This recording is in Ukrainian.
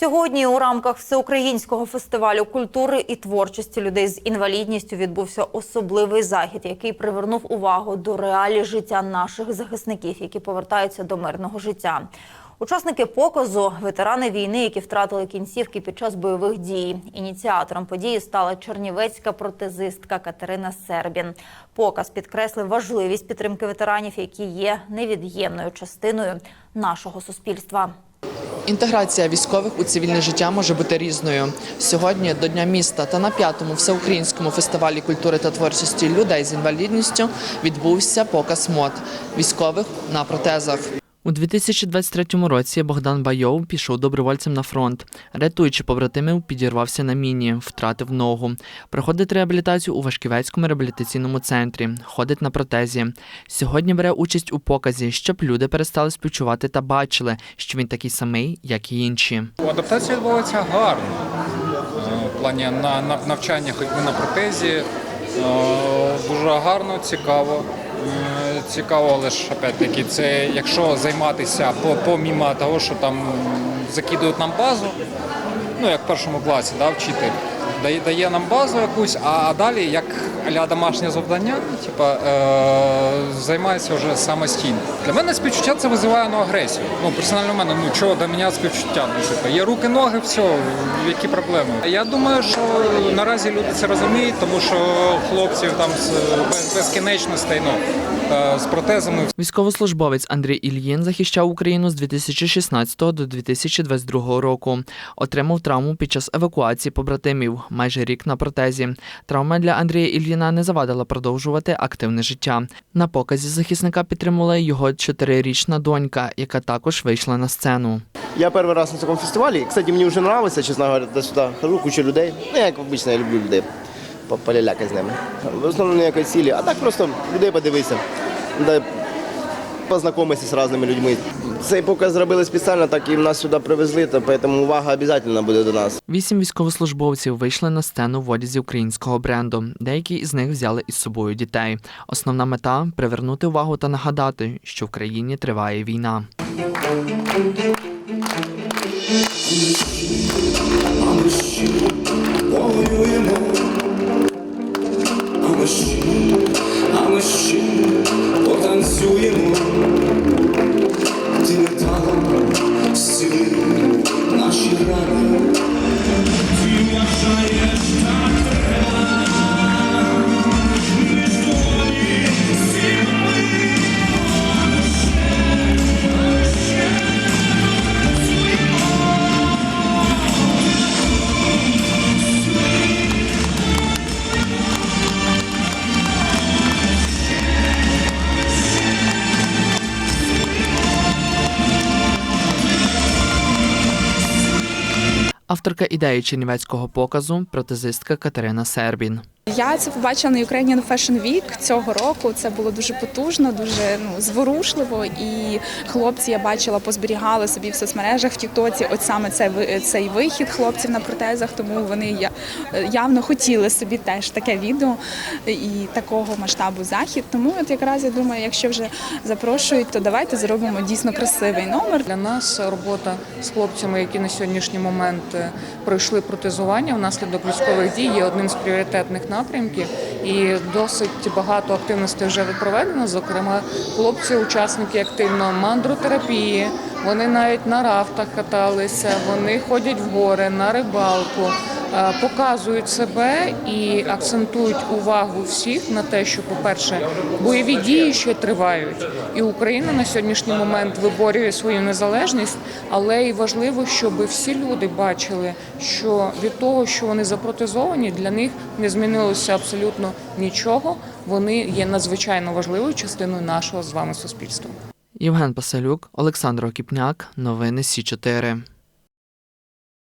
Сьогодні у рамках всеукраїнського фестивалю культури і творчості людей з інвалідністю відбувся особливий захід, який привернув увагу до реалій життя наших захисників, які повертаються до мирного життя. Учасники показу ветерани війни, які втратили кінцівки під час бойових дій. Ініціатором події стала чернівецька протезистка Катерина Сербін. Показ підкреслив важливість підтримки ветеранів, які є невід'ємною частиною нашого суспільства. Інтеграція військових у цивільне життя може бути різною. Сьогодні до Дня міста та на п'ятому всеукраїнському фестивалі культури та творчості людей з інвалідністю відбувся показ мод військових на протезах. У 2023 році Богдан Байов пішов добровольцем на фронт. Рятуючи побратимів, підірвався на міні, втратив ногу. Проходить реабілітацію у Вашківецькому реабілітаційному центрі, ходить на протезі. Сьогодні бере участь у показі, щоб люди перестали співчувати та бачили, що він такий самий, як і інші. Адаптація відбувається гарно. Е, В плані на, на навчання ходьби на протезі е, дуже гарно, цікаво. Цікаво, але ж опять-таки, це якщо займатися по- помімо того, що там закидують нам базу, ну як в першому класі, да, вчитель дає, дає нам базу якусь, а далі як аля домашнє завдання, типа, е, займається вже самостійно. Для мене співчуття це визиває ну, агресію. Ну, персонально в мене, ну чого до мене співчуття? Ну, типа, є руки, ноги, все, які проблеми. Я думаю, що наразі люди це розуміють, тому що хлопців там з без, безкінечностей, ну, е, з протезами Військовослужбовець Андрій Ільїн захищав Україну з 2016 до 2022 року. Отримав травму під час евакуації побратимів, майже рік на протезі. Травма для Андрія Ільїна не завадила продовжувати активне життя. На показі захисника підтримувала його чотирирічна донька, яка також вийшла на сцену. Я перший раз на такому фестивалі. Кстати, мені вже подобається, чесно говоря, туди хожу, куча людей. Ну, як обично, я люблю людей. по- з ними. В основному ніякої цілі. А так просто людей подивися. Да, познайомитися з різними людьми. Цей показ зробили спеціально, так і нас сюди привезли, то тому увага обов'язково буде до нас. Вісім військовослужбовців вийшли на сцену в одязі українського бренду. Деякі із них взяли із собою дітей. Основна мета привернути увагу та нагадати, що в країні триває війна. воюємо, posible. Авторка ідеї чернівецького показу протезистка Катерина Сербін. Я це побачила на Ukrainian Fashion Week цього року. Це було дуже потужно, дуже ну зворушливо. І хлопці я бачила, позберігали собі в соцмережах в Тіктоці. От саме цей цей вихід хлопців на протезах. Тому вони явно хотіли собі теж таке відео і такого масштабу захід. Тому от якраз я думаю, якщо вже запрошують, то давайте зробимо дійсно красивий номер. Для нас робота з хлопцями, які на сьогоднішній момент е, пройшли протезування внаслідок військових дій, є одним з пріоритетних напрямків. І досить багато активностей вже проведено. Зокрема, хлопці, учасники активно мандротерапії. Вони навіть на рафтах каталися, вони ходять в гори на рибалку. Е, Показують себе і акцентують увагу всіх на те, що, по-перше, бойові дії ще тривають, і Україна на сьогоднішній момент виборює свою незалежність, але і важливо, щоб всі люди бачили, що від того, що вони запротезовані, для них не змінилося абсолютно нічого. Вони є надзвичайно важливою частиною нашого з вами суспільства. Євген Пасалюк, Олександр Окіпняк. Новини Сі 4